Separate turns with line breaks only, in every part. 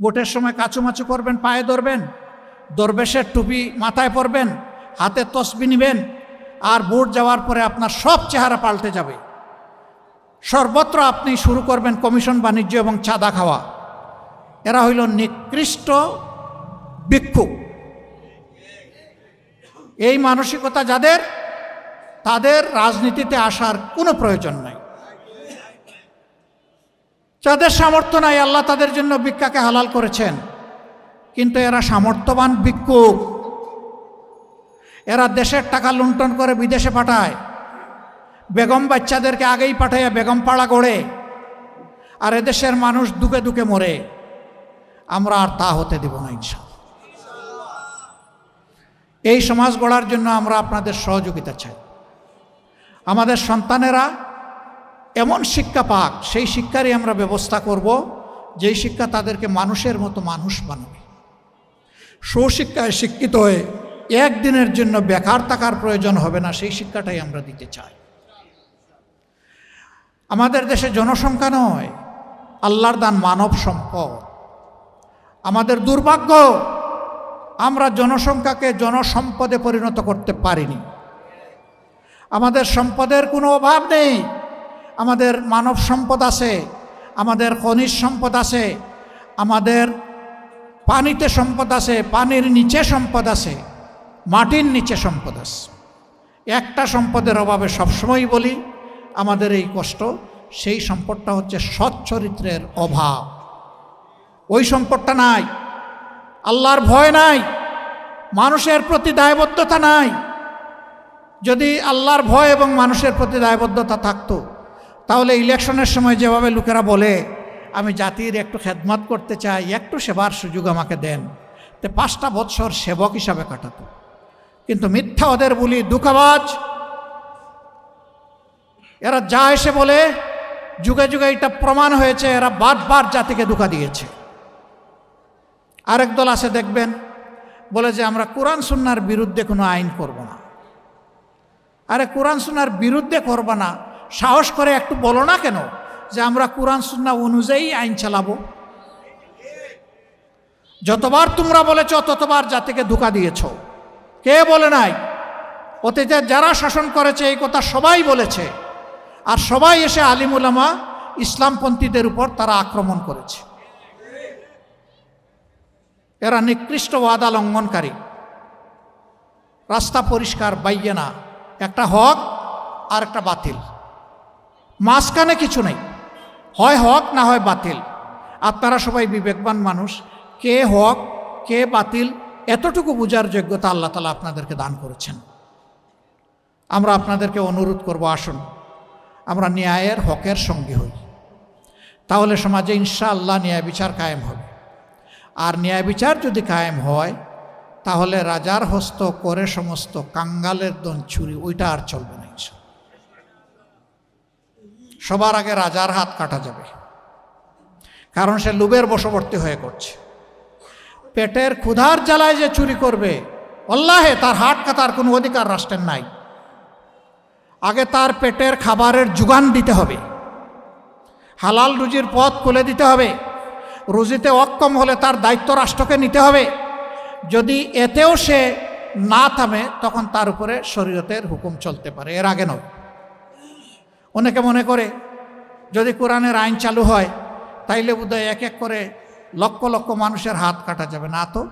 ভোটের সময় কাচুমাচু করবেন, পায়ে ধরবেন, দরবেশের টুপি মাথায় পরবেন, হাতে তসবি নিবেন, আর ভোট যাওয়ার পরে আপনার সব চেহারা পাল্টে যাবে। সর্বত্র আপনি শুরু করবেন কমিশন বাণিজ্য এবং চাঁদা খাওয়া। এরা হইল নিকৃষ্ট ভিক্ষুক। এই মানসিকতা যাদের, তাদের রাজনীতিতে আসার কোনো প্রয়োজন নাই। যাদের সামর্থ্য নাই, আল্লাহ তাদের জন্য ভিক্ষাকে হালাল করেছেন। কিন্তু এরা সামর্থ্যবান ভিক্ষুক এরা দেশের টাকা লুণ্ঠন করে বিদেশে পাঠায়। বেগম বাচ্চাদেরকে আগেই পাঠাইয়া বেগম পাড়া গড়ে। আর এদেশের মানুষ দুকে দুকে মরে। আমরা আর তা হতে দিব না ইনশা এই সমাজ গড়ার জন্য আমরা আপনাদের সহযোগিতা চাই। আমাদের সন্তানেরা এমন শিক্ষা পাক, সেই শিক্ষারই আমরা ব্যবস্থা করব, যেই শিক্ষা তাদেরকে মানুষের মতো মানুষ বানাবে। সুশিক্ষায় শিক্ষিত হয়ে একদিনের জন্য বেকার থাকার প্রয়োজন হবে না, সেই শিক্ষাটাই আমরা দিতে চাই। আমাদের দেশে জনসংখ্যা নয়, আল্লাহর দান মানব সম্পদ। আমাদের দুর্ভাগ্য, আমরা জনসংখ্যাকে জনসম্পদে পরিণত করতে পারিনি। আমাদের সম্পদের কোনো অভাব নেই। আমাদের মানব সম্পদ আছে, আমাদের খনিজ সম্পদ আছে, আমাদের পানিতে সম্পদ আছে, পানির নিচে সম্পদ আছে, মাটির নিচে সম্পদ আছে। একটা সম্পদের অভাবে সবসময় বলি, আমাদের এই কষ্ট, সেই সম্পদটা হচ্ছে সৎ চরিত্রের অভাব। ওই সম্পদটা নাই, আল্লাহর ভয় নাই, মানুষের প্রতি দায়বদ্ধতা নাই। যদি আল্লাহর ভয় এবং মানুষের প্রতি দায়বদ্ধতা থাকতো তাহলে ইলেকশনের সময় যেভাবে লোকেরা বলে, আমি জাতির একটু খেদমত করতে চাই, একটু সেবার সুযোগ আমাকে দেন। তে পাঁচটা বৎসর সেবক হিসাবে কাটাতো। কিন্তু মিথ্যা ওদের বলি, দুঃখাবাজ। এরা যা এসে বলে, যুগে যুগে এটা প্রমাণ হয়েছে, এরা বারবার জাতিকে দুঃখা দিয়েছে। আরেক দল আছে দেখবেন, বলে যে, আমরা কোরআন সুন্নার বিরুদ্ধে কোনো আইন করব না। আরে কোরআন সুন্নার বিরুদ্ধে করব না সাহস করে একটু বলো না কেন যে আমরা কোরআন সুন্না অনুযায়ী আইন চালাবো? যতবার তোমরা বলেছ, ততবার জাতিকে ধোকা দিয়েছ। কে বলে নাই? অতীতে যারা শাসন করেছে, এই কথা সবাই বলেছে। আর সবাই এসে আলিমুলামা ইসলামপন্থীদের উপর তারা আক্রমণ করেছে। এরা নিকৃষ্ট ওয়াদা লঙ্ঘনকারী। রাস্তা পরিষ্কার বাইয়ে না। একটা হক আর একটা বাতিল। মাঝখানে কিছু নেই। হয় হক না হয় বাতিল। আপনারা সবাই বিবেকবান মানুষ। কে হক, কে বাতিল, এতটুকু বোঝার যোগ্যতা আল্লাহ তালা আপনাদেরকে দান করেছেন। আমরা আপনাদেরকে অনুরোধ করব, আসুন। আমরা ন্যায়ের হকের সঙ্গী হই। তাহলে সমাজে ইনশাআল্লাহ ন্যায় বিচার কায়েম হবে। আর ন্যায় বিচার যদি কায়েম হয়, তাহলে রাজার হস্ত, করে সমস্ত, কাঙ্গালের দন, ছুরি, ওইটা আর চলবে না। সবার আগে রাজার হাত কাটা যাবে। কারণ সে লুবের বশবর্তী হয়ে করছে। পেটের ক্ষুধার জ্বালায় যে চুরি করবে অল্লাহে তার হাট কাটার কোনো অধিকার রাষ্ট্রের নাই। আগে তার পেটের খাবারের যোগান দিতে হবে। হালাল রুজির পথ খুলে দিতে হবে। রুজিতে অক্ষম হলে তার দায়িত্ব রাষ্ট্রকে নিতে হবে। যদি এতেও সে না থামে, তখন তার উপরে শরীয়তের হুকুম চলতে পারে। এর আগে নয়। অনেকে মনে করে, যদি কোরআনের আইন চালু হয়, তাইলে বোধহয় এক এক করে লক্ষ লক্ষ মানুষের হাত কাটা যাবে, না তো?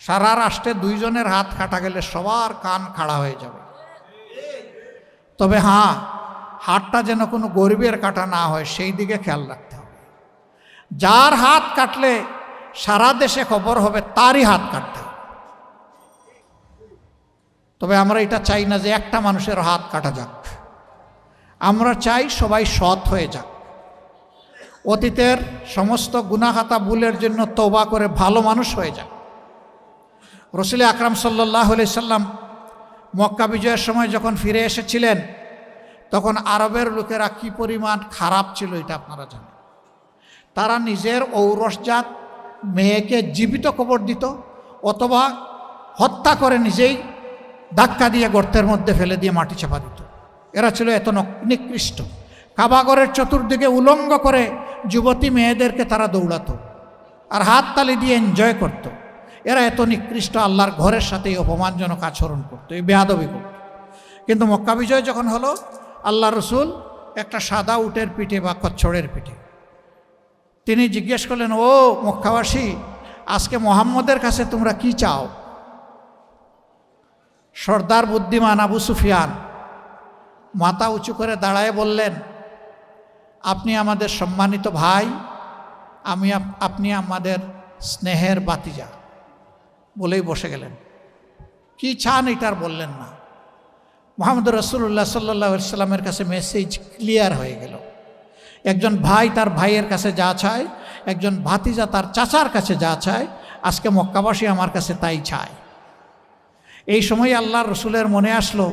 সারা রাষ্ট্রে দুইজনের হাত কাটা গেলে সবার কান খাড়া হয়ে যাবে। তবে হ্যাঁ হাতটা যেন কোনো গরিবের কাটা না হয়, সেই দিকে খেয়াল রাখতে হবে। যার হাত কাটলে সারা দেশে খবর হবে, তারই হাত কাটতে হবে। তবে আমরা এটা চাই না যে একটা মানুষের হাত কাটা যাক। আমরা চাই সবাই সৎ হয়ে যাক। অতীতের সমস্ত গুনাহাতা ভুলের জন্য তৌবা করে ভালো মানুষ হয়ে যাক। রসুল আকরাম সাল্লাহ সাল্লাম মক্কা বিজয়ের সময় যখন ফিরে এসেছিলেন, তখন আরবের লোকেরা কি পরিমাণ খারাপ ছিল এটা আপনারা জানেন। তারা নিজের ঔরসজাত মেয়েকে জীবিত কবর দিত অথবা হত্যা করে নিজেই ধাক্কা দিয়ে গর্তের মধ্যে ফেলে দিয়ে মাটি চাপা দিত। এরা ছিল এত নক- নিকৃষ্ট। কাবাগরের চতুর্দিকে উলঙ্গ করে যুবতী মেয়েদেরকে তারা দৌড়াতো আর হাত তালি দিয়ে এনজয় করত। এরা এত নিকৃষ্ট, আল্লাহর ঘরের সাথে অপমানজনক আচরণ করতো, এই বেহাদবি করত। কিন্তু মক্কা বিজয় যখন হলো আল্লাহ রসুল একটা সাদা উটের পিঠে বা কচ্ছড়ের পিঠে। তিনি জিজ্ঞেস করলেন, ও মক্কাবাসী, আজকে মোহাম্মদের কাছে তোমরা কি চাও? সর্দার বুদ্ধিমান আবু সুফিয়ান মাথা উঁচু করে দাঁড়ায় বললেন, আপনি আমাদের সম্মানিত ভাই, আমি আপ- আপনি আমাদের স্নেহের বাতিজা। বলেই বসে গেলেন। কি চান এটার বললেন না। মোহাম্মদ রসুল্লাহ সাল্লাহ সাল্লামের কাছে মেসেজ ক্লিয়ার হয়ে গেল। একজন ভাই তার ভাইয়ের কাছে যা চায়, একজন ভাতিজা তার চাচার কাছে যা চায়, আজকে মক্কাবাসী আমার কাছে তাই চায়। এই সময় আল্লাহ রসুলের মনে আসলো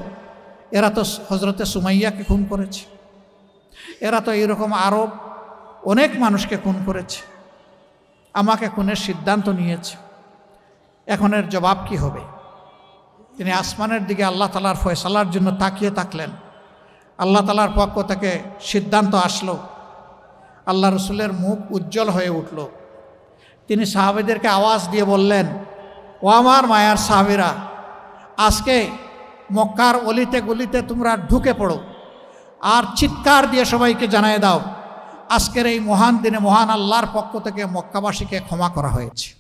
এরা তো হজরতে সুমাইয়াকে খুন করেছে। এরা তো এইরকম আরও অনেক মানুষকে খুন করেছে। আমাকে খুনের সিদ্ধান্ত নিয়েছে। এখন এর জবাব কি হবে? তিনি আসমানের দিকে আল্লাহ তালার ফয়সালার জন্য তাকিয়ে থাকলেন। আল্লাহ তালার পক্ষ থেকে সিদ্ধান্ত আসলো। আল্লাহ রসুলের মুখ উজ্জ্বল হয়ে উঠল। তিনি সাহাবেদেরকে আওয়াজ দিয়ে বললেন, ও আমার মায়ার সাহাবিরা, আজকে মক্কার অলিতে গলিতে তোমরা ঢুকে পড়ো। আর চিৎকার দিয়ে সবাইকে জানিয়ে দাও, আজকের এই মহান দিনে মহান আল্লাহর পক্ষ থেকে মক্কাবাসীকে ক্ষমা করা হয়েছে।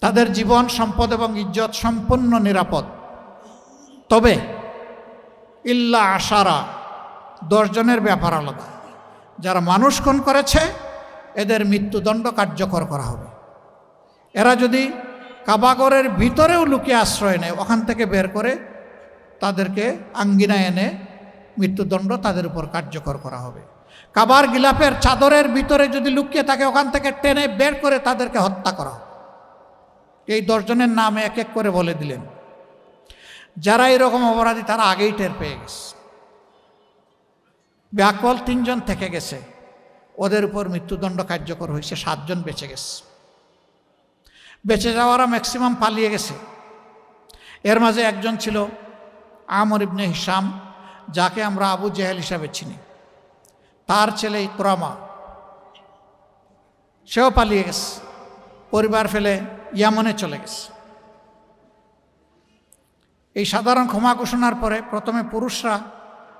তাদের জীবন, সম্পদ এবং ইজ্জত সম্পূর্ণ নিরাপদ। তবে ইল্লা আশারা দশজনের ব্যাপার আলাদা। যারা মানুষ খুন করেছে, এদের মৃত্যুদণ্ড কার্যকর করা হবে। এরা যদি কাবাগরের ভিতরেও লুকিয়ে আশ্রয় নেয়। ওখান থেকে বের করে তাদেরকে আঙ্গিনায় এনে মৃত্যুদণ্ড তাদের উপর কার্যকর করা হবে। কাবার গিলাপের চাদরের ভিতরে যদি লুকিয়ে থাকে, ওখান থেকে টেনে বের করে তাদেরকে হত্যা করা এই দশজনের নাম এক এক করে বলে দিলেন। যারা এরকম অপরাধী, তারা আগেই টের পেয়ে গেছে। ব্যাকল তিনজন থেকে গেছে। ওদের উপর মৃত্যুদণ্ড কার্যকর হয়েছে, সাতজন বেঁচে গেছে। বেঁচে যাওয়ারা ম্যাক্সিমাম পালিয়ে গেছে। এর মাঝে একজন ছিল আমর ইবনে হিসাম যাকে আমরা আবু জেহেল হিসাবে চিনি। তার ছেলে ইকরামা সেও পালিয়ে গেছে। পরিবার ফেলে ইয়ামনে চলে গেছে। এই সাধারণ ক্ষমা ঘোষণার পরে প্রথমে পুরুষরা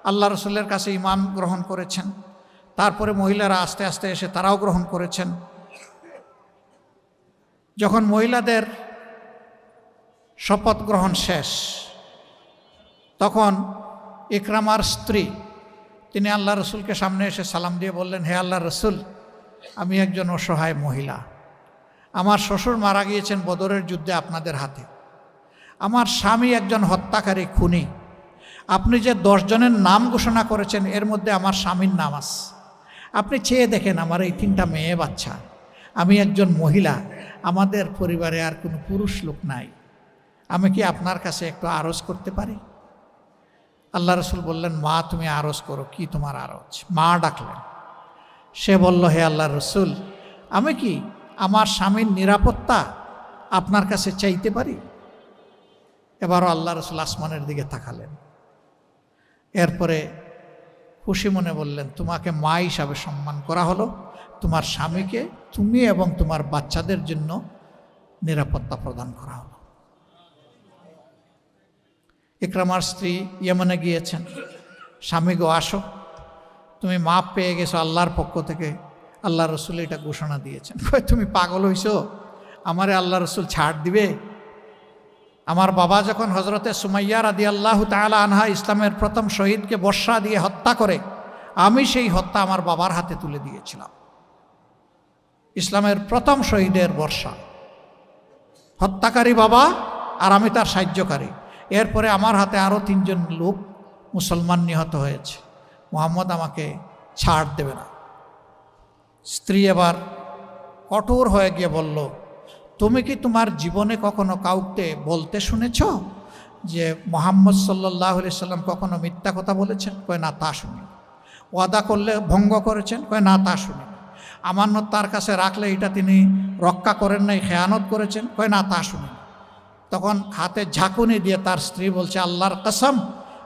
আল্লাহ রসুলের কাছে ইমান গ্রহণ করেছেন। তারপরে মহিলারা আস্তে আস্তে এসে তারাও গ্রহণ করেছেন। যখন মহিলাদের শপথ গ্রহণ শেষ, তখন ইকরামার স্ত্রী, তিনি আল্লাহ রসুলকে সামনে এসে সালাম দিয়ে বললেন, হে আল্লাহ রসুল, আমি একজন অসহায় মহিলা। আমার শ্বশুর মারা গিয়েছেন বদরের যুদ্ধে আপনাদের হাতে। আমার স্বামী একজন হত্যাকারী খুনি। আপনি যে দশজনের নাম ঘোষণা করেছেন, এর মধ্যে আমার স্বামীর নাম আপনি চেয়ে দেখেন আমার এই তিনটা মেয়ে বাচ্চা। আমি একজন মহিলা আমাদের পরিবারে আর কোনো পুরুষ লোক নাই। আমি কি আপনার কাছে একটু আরজ করতে পারি? আল্লাহ রসুল বললেন, মা, তুমি আরজ করো, কি তোমার আরজ? মা ডাকলেন। সে বলল, হে আল্লাহ রসুল, আমি কি আমার স্বামীর নিরাপত্তা আপনার কাছে চাইতে পারি? এবারও আল্লাহ রসুল আসমানের দিকে তাকালেন। এরপরে খুশি মনে বললেন, তোমাকে মা হিসাবে সম্মান করা হলো। তোমার স্বামীকে তুমি এবং তোমার বাচ্চাদের জন্য নিরাপত্তা প্রদান করা হলো। ইকরামার স্ত্রী ইয়েমনে গিয়েছেন। স্বামী গো, আসো। তুমি মাপ পেয়ে গেছো আল্লাহর পক্ষ থেকে। আল্লাহ রসুল এটা ঘোষণা দিয়েছেন। তুমি পাগল হইছো? আমারে আল্লাহ রসুল ছাড় দিবে? আমার বাবা যখন হজরতে সুমাইয়া রাদি আল্লাহ তালা আনহা ইসলামের প্রথম শহীদকে বর্ষা দিয়ে হত্যা করে, আমি সেই হত্যা আমার বাবার হাতে তুলে দিয়েছিলাম। ইসলামের প্রথম শহীদের বর্ষা। হত্যাকারী বাবা আর আমি তার সাহায্যকারী। এরপরে আমার হাতে আরও তিনজন লোক মুসলমান নিহত হয়েছে। মোহাম্মদ আমাকে ছাড় দেবে না। স্ত্রী এবার কঠোর হয়ে গিয়ে বলল তুমি কি তোমার জীবনে কখনো কাউকে বলতে শুনেছ যে মোহাম্মদ সাল্লাহ সাল্লাম কখনো মিথ্যা কথা বলেছেন? কয় না, তা শুনি। ওয়াদা করলে ভঙ্গ করেছেন? কয় না, তা শুনি। আমানত তার কাছে রাখলে এটা তিনি রক্ষা করেন নাই, খেয়ানত করেছেন? কয় না, তা শুনি। তখন হাতে ঝাঁকুনি দিয়ে তার স্ত্রী বলছে, আল্লাহর কসম,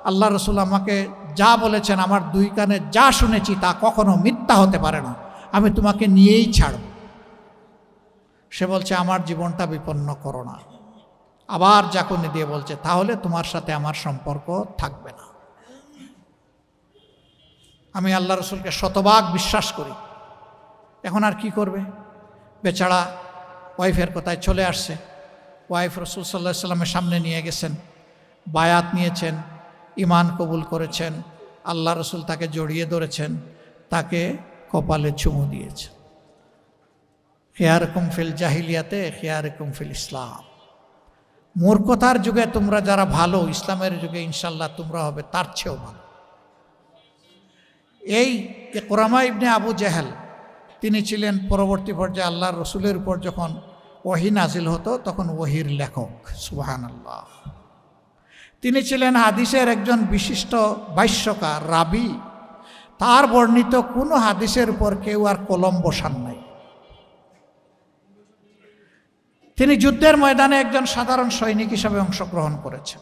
আল্লাহ রসুল আমাকে যা বলেছেন, আমার দুই কানে যা শুনেছি তা কখনো মিথ্যা হতে পারে না। আমি তোমাকে নিয়েই ছাড়ব। সে বলছে, আমার জীবনটা বিপন্ন করো না। আবার জাকুনি দিয়ে বলছে, তাহলে তোমার সাথে আমার সম্পর্ক থাকবে না। আমি আল্লাহ রসুলকে শতভাগ বিশ্বাস করি। এখন আর কি করবে? বেচারা ওয়াইফের কথায় চলে আসছে। ওয়াইফ রসুল সাল্লাহ সাল্লামের সামনে নিয়ে গেছেন, বায়াত নিয়েছেন ইমান কবুল করেছেন, আল্লাহ রসুল তাকে জড়িয়ে ধরেছেন, তাকে কপালে চুমু দিয়েছে খেয়ারকম ফিল জাহিলিয়াতে, খেয়ারকম ফিল ইসলাম। মূর্খতার যুগে তোমরা যারা ভালো, ইসলামের যুগে ইনশাল্লাহ তোমরা হবে তার চেয়েও ভালো। এই কোরআমা ইবনে আবু জাহেল, তিনি ছিলেন পরবর্তী পর্যায়ে আল্লাহ রসুলের উপর যখন ওহি নাজিল হতো, তখন ওহির লেখক সুবাহান আল্লাহ তিনি ছিলেন হাদিসের একজন বিশিষ্ট ভাষ্যকার রাবি। তার বর্ণিত কোনো হাদিসের উপর কেউ আর কলম বসান নাই। তিনি যুদ্ধের ময়দানে একজন সাধারণ সৈনিক হিসাবে অংশগ্রহণ করেছেন।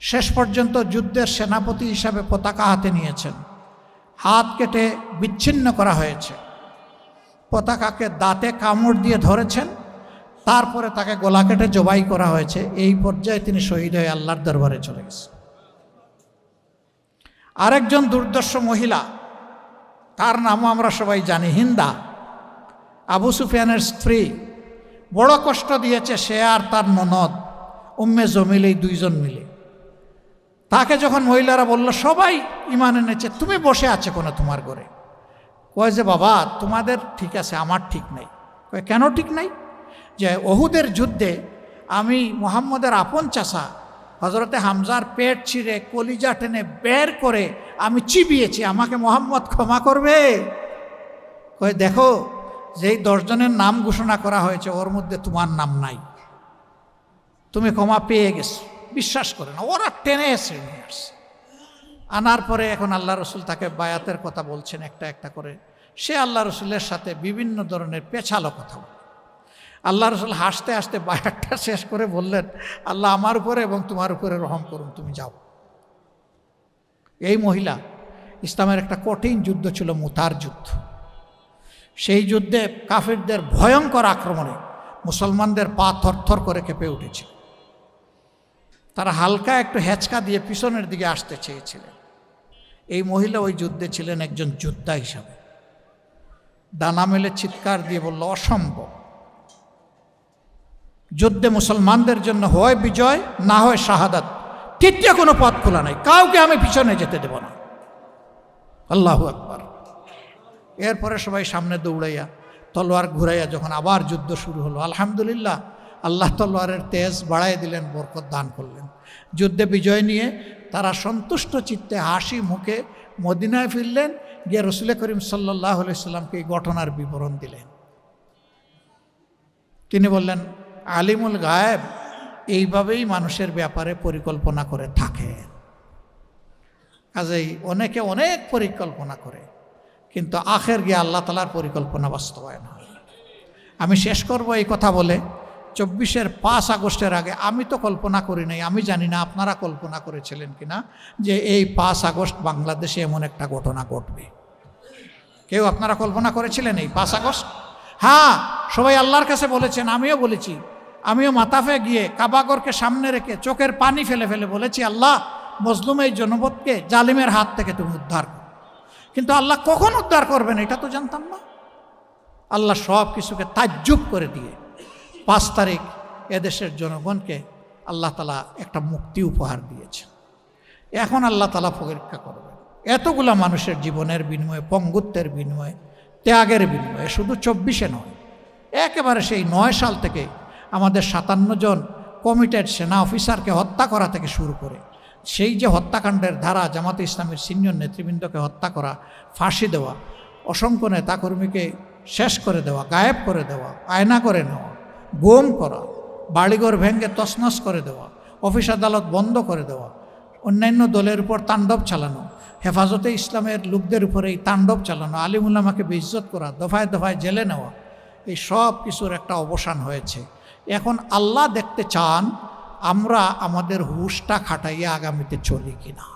শেষ পর্যন্ত যুদ্ধের সেনাপতি হিসাবে পতাকা হাতে নিয়েছেন। হাত কেটে বিচ্ছিন্ন করা হয়েছে। পতাকাকে দাঁতে কামড় দিয়ে ধরেছেন। তারপরে তাকে গলা কেটে জবাই করা হয়েছে। এই পর্যায়ে তিনি শহীদ হয়ে আল্লাহর দরবারে চলে গেছে আরেকজন দুর্দর্শ মহিলা, তার নামও আমরা সবাই জানি, হিন্দা, আবু সুফিয়ানের স্ত্রী বড় কষ্ট দিয়েছে সে আর তার ননদ, উম্মে জমিল এই দুইজন মিলে। তাকে যখন মহিলারা বলল, সবাই ইমান এনেছে, তুমি বসে আছে কোনো তোমার ঘরে? কয় যে, বাবা, তোমাদের ঠিক আছে, আমার ঠিক নাই। কয়, কেন ঠিক নাই? যে, ওহুদের যুদ্ধে আমি মোহাম্মদের আপন চাষা হজরতে হামজার পেট ছিঁড়ে, কলিজা টেনে বের করে আমি চিবিয়েছি, আমাকে মোহাম্মদ ক্ষমা করবে? কয়, দেখো যেই দশজনের নাম ঘোষণা করা হয়েছে, ওর মধ্যে তোমার নাম নাই। তুমি ক্ষমা পেয়ে গেছো। বিশ্বাস করে না, ওরা টেনে এসে আসছে। আনার পরে এখন আল্লাহ রসুল তাকে বায়াতের কথা বলছেন একটা একটা করে। সে আল্লাহ রসুলের সাথে বিভিন্ন ধরনের পেছালো কথা বলে। আল্লাহ রসুল হাসতে হাসতে বায়াতটা শেষ করে বললেন, আল্লাহ আমার উপরে এবং তোমার উপরে রহম করুন, তুমি যাও। এই মহিলা ইসলামের একটা কঠিন যুদ্ধ ছিল, মুতার যুদ্ধ। সেই যুদ্ধে কাফিরদের ভয়ঙ্কর আক্রমণে মুসলমানদের পা থরথর করে কেঁপে উঠেছিল। তারা হালকা একটু হেঁচকা দিয়ে পিছনের দিকে আসতে চেয়েছিলেন। এই মহিলা ওই যুদ্ধে ছিলেন একজন যোদ্ধা হিসাবে। ডানা মেলে চিৎকার দিয়ে বলল, অসম্ভব। যুদ্ধে মুসলমানদের জন্য হয় বিজয়, না হয় শাহাদাত। তৃতীয় কোনো পথ খোলা নাই। কাউকে আমি পিছনে যেতে দেব না। আল্লাহ আকবার। এরপরে সবাই সামনে দৌড়াইয়া তলোয়ার ঘুরাইয়া যখন আবার যুদ্ধ শুরু হলো, আলহামদুলিল্লাহ, আল্লাহ তলোয়ারের তেজ বাড়াই দিলেন, বরকত দান করলেন। যুদ্ধে বিজয় নিয়ে তারা সন্তুষ্ট চিত্তে হাসি মুখে মদিনায় ফিরলেন, গিয়ে রসুল করিম সাল্লাহ সাল্লামকে এই ঘটনার বিবরণ দিলেন। তিনি বললেন, আলিমুল গায়েব এইভাবেই মানুষের ব্যাপারে পরিকল্পনা করে থাকে কাজেই অনেকে অনেক পরিকল্পনা করে। কিন্তু আখের গিয়ে আল্লাহ তালার পরিকল্পনা বাস্তবায়ন হয়। আমি শেষ করব এই কথা বলে, চব্বিশের পাঁচ আগস্টের আগে আমি তো কল্পনা করি নাই, আমি জানি না আপনারা কল্পনা করেছিলেন কিনা যে এই পাঁচ আগস্ট বাংলাদেশে এমন একটা ঘটনা ঘটবে। কেউ আপনারা কল্পনা করেছিলেন এই পাঁচ আগস্ট? হ্যাঁ সবাই আল্লাহর কাছে বলেছেন, আমিও বলেছি। আমিও মাতাফে গিয়ে কাবাগরকে সামনে রেখে চোখের পানি ফেলে ফেলে বলেছি, আল্লাহ, মজলুম এই জনপদকে জালিমের হাত থেকে তুমি উদ্ধার কিন্তু আল্লাহ কখন উদ্ধার করবেন এটা তো জানতাম না। আল্লাহ সব কিছুকে তাজ্জুব করে দিয়ে পাঁচ তারিখ এদেশের জনগণকে আল্লাহ তালা একটা মুক্তি উপহার দিয়েছে এখন আল্লাহ তালা পরীক্ষা করবেন। এতগুলা মানুষের জীবনের বিনিময়ে, পঙ্গুত্বের বিনিময়ে, ত্যাগের বিনিময়ে, শুধু চব্বিশে নয়, একেবারে সেই নয় সাল থেকে আমাদের সাতান্ন জন কমিটেড সেনা অফিসারকে হত্যা করা থেকে শুরু করে সেই যে হত্যাকাণ্ডের ধারা জামাতে ইসলামের সিনিয়র নেতৃবৃন্দকে হত্যা করা, ফাঁসি দেওয়া, অসংখ্য নেতাকর্মীকে শেষ করে দেওয়া, গায়েব করে দেওয়া, আয়না করে নেওয়া, গোম করা, বাড়িঘর ভেঙ্গে তসনস করে দেওয়া, অফিস আদালত বন্ধ করে দেওয়া, অন্যান্য দলের উপর তাণ্ডব চালানো, হেফাজতে ইসলামের লোকদের উপরে এই তাণ্ডব চালানো আলিমুল্লামাকে বেইজ্জত করা, দফায় দফায় জেলে নেওয়া, এই সব কিছুর একটা অবসান হয়েছে। এখন আল্লাহ দেখতে চান আমরা আমাদের হুশটা খাটাইয়া আগামীতে চলি কিনা?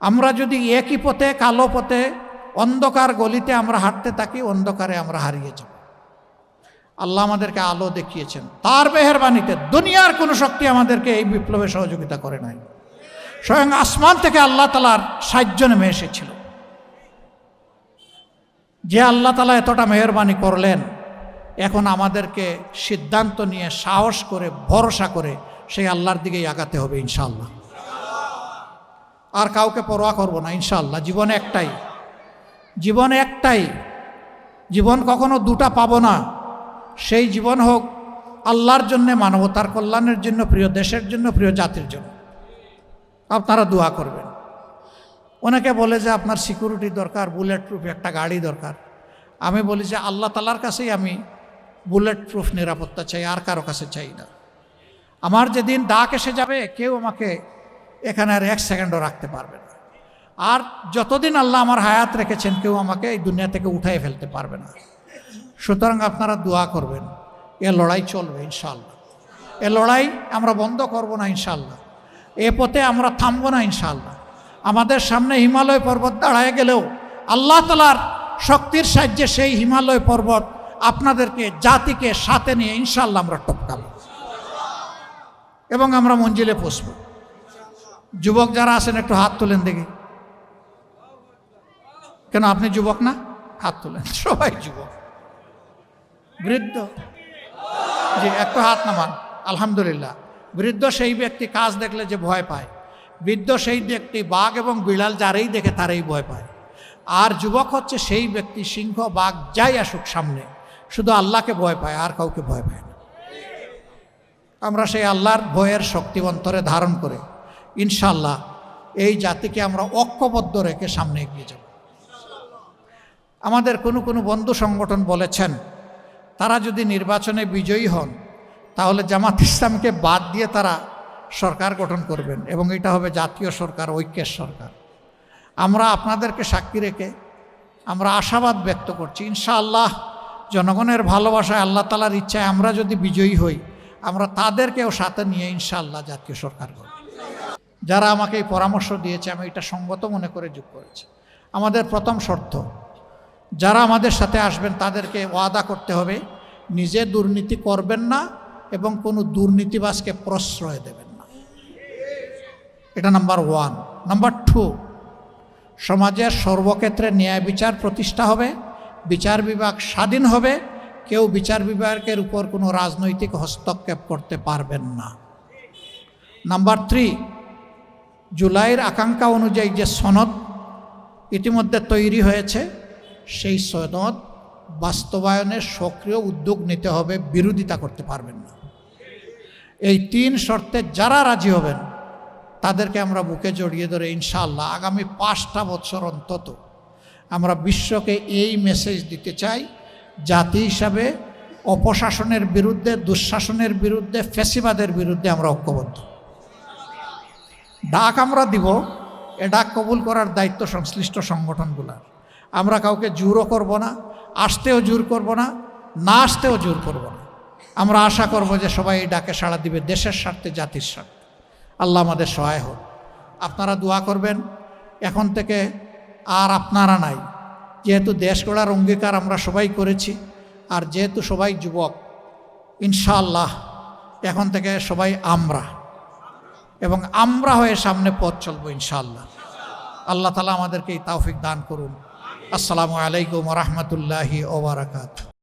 আমরা যদি একই পথে, কালো পথে, অন্ধকার গলিতে আমরা হাঁটতে থাকি, অন্ধকারে আমরা হারিয়ে যাব। আল্লাহ আমাদেরকে আলো দেখিয়েছেন। তার মেহরবানিতে দুনিয়ার কোনো শক্তি আমাদেরকে এই বিপ্লবে সহযোগিতা করে নাই। স্বয়ং আসমান থেকে আল্লাহ তালার সাহায্য নেমে এসেছিল। যে আল্লাহ তালা এতটা মেহরবানি করলেন এখন আমাদেরকে সিদ্ধান্ত নিয়ে সাহস করে, ভরসা করে সেই আল্লাহর দিকেই আগাতে হবে ইনশাল্লাহ আর কাউকে পরোয়া করব না ইনশাল্লাহ জীবন একটাই। জীবন একটাই। জীবন কখনো দুটা পাব না। সেই জীবন হোক আল্লাহর জন্য মানবতার কল্যাণের জন্য, প্রিয় দেশের জন্য, প্রিয় জাতির জন্য। আপনারা দোয়া করবেন। অনেকে বলে যে আপনার সিকিউরিটি দরকার বুলেট প্রুফ একটা গাড়ি দরকার। আমি বলি যে আল্লাহ তালার কাছেই আমি বুলেট প্রুফ নিরাপত্তা চাই, আর কারও কাছে চাই না। আমার যেদিন ডাক এসে যাবে, কেউ আমাকে এখানে আর এক সেকেন্ডও রাখতে পারবে না। আর যতদিন আল্লাহ আমার হায়াত রেখেছেন, কেউ আমাকে এই দুনিয়া থেকে উঠাই ফেলতে পারবে না। সুতরাং আপনারা দোয়া করবেন। এ লড়াই চলবে ইনশাল্লাহ এ লড়াই আমরা বন্ধ করব না ইনশাল্লাহ এ পথে আমরা থামবো না ইনশাল্লাহ আমাদের সামনে হিমালয় পর্বত দাঁড়ায় গেলেও আল্লাহ তালার শক্তির সাহায্যে সেই হিমালয় পর্বত আপনাদেরকে, জাতিকে সাথে নিয়ে ইনশাল্লাহ আমরা টপকাবো এবং আমরা মঞ্জিলে পৌঁছব। যুবক যারা আছেন, একটু হাত তোলেন দেখি। কেন, আপনি যুবক না? হাত তোলেন। সবাই যুবক। বৃদ্ধ। জি, একটু হাত নামান। আলহামদুলিল্লাহ। বৃদ্ধ সেই ব্যক্তি কাজ দেখলে যে ভয় পায়। বৃদ্ধ সেই ব্যক্তি বাঘ এবং বিড়াল যারাই দেখে তারাই ভয় পায়। আর যুবক হচ্ছে সেই ব্যক্তি সিংহ, বাঘ যাই আসুক সামনে। শুধু আল্লাহকে ভয় পায়, আর কাউকে ভয় পায় না। আমরা সেই আল্লাহর ভয়ের শক্তি অন্তরে ধারণ করে ইনশাল্লাহ এই জাতিকে আমরা ঐক্যবদ্ধ রেখে সামনে এগিয়ে যাব। আমাদের কোনো কোনো বন্ধু সংগঠন বলেছেন, তারা যদি নির্বাচনে বিজয়ী হন, তাহলে জামাত ইসলামকে বাদ দিয়ে তারা সরকার গঠন করবেন এবং এটা হবে জাতীয় সরকার, ঐক্যের সরকার। আমরা আপনাদেরকে সাক্ষী রেখে আমরা আশাবাদ ব্যক্ত করছি, ইনশাআল্লাহ জনগণের ভালোবাসায় আল্লাহ তালার ইচ্ছায় আমরা যদি বিজয়ী হই, আমরা তাদেরকেও সাথে নিয়ে ইনশাআল্লাহ জাতীয় সরকার করব যারা আমাকে এই পরামর্শ দিয়েছে, আমি এটা সঙ্গত মনে করে যোগ করেছি। আমাদের প্রথম শর্ত, যারা আমাদের সাথে আসবেন তাদেরকে ওয়াদা করতে হবে, নিজে দুর্নীতি করবেন না এবং কোনো দুর্নীতিবাসকে প্রশ্রয় দেবেন না। এটা নাম্বার ওয়ান। নাম্বার টু, সমাজের সর্বক্ষেত্রে ন্যায় বিচার প্রতিষ্ঠা হবে। বিচার বিভাগ স্বাধীন হবে, কেউ বিচার বিভাগের উপর কোনো রাজনৈতিক হস্তক্ষেপ করতে পারবেন না। নাম্বার থ্রি জুলাইয়ের আকাঙ্ক্ষা অনুযায়ী যে সনদ ইতিমধ্যে তৈরি হয়েছে, সেই সনদ বাস্তবায়নের সক্রিয় উদ্যোগ নিতে হবে, বিরোধিতা করতে পারবেন না। এই তিন শর্তে যারা রাজি হবেন, তাদেরকে আমরা বুকে জড়িয়ে ধরে ইনশাআল্লাহ আগামী পাঁচটা বছর অন্তত আমরা বিশ্বকে এই মেসেজ দিতে চাই, জাতি হিসাবে অপশাসনের বিরুদ্ধে, দুঃশাসনের বিরুদ্ধে, ফেসিবাদের বিরুদ্ধে আমরা ঐক্যবদ্ধ। ডাক আমরা দিব, এ ডাক কবুল করার দায়িত্ব সংশ্লিষ্ট সংগঠনগুলার। আমরা কাউকে জোরও করব না, আসতেও জোর করব না না আসতেও জোর করব না। আমরা আশা করব যে সবাই এই ডাকে সাড়া দিবে দেশের স্বার্থে, জাতির স্বার্থে। আল্লাহ আমাদের সহায় হোক। আপনারা দোয়া করবেন, এখন থেকে আর আপনারা নাই। যেহেতু দেশ গড়ার অঙ্গীকার আমরা সবাই করেছি, আর যেহেতু সবাই যুবক ইনশাল্লাহ এখন থেকে সবাই আমরা। এবং আমরা হয়ে সামনে পথ চলবো ইনশাল্লাহ আল্লাহ তালা আমাদেরকে এই তাওফিক দান করুন। আসসালামু আলাইকুম রহমতুল্লাহি ওবরাকাত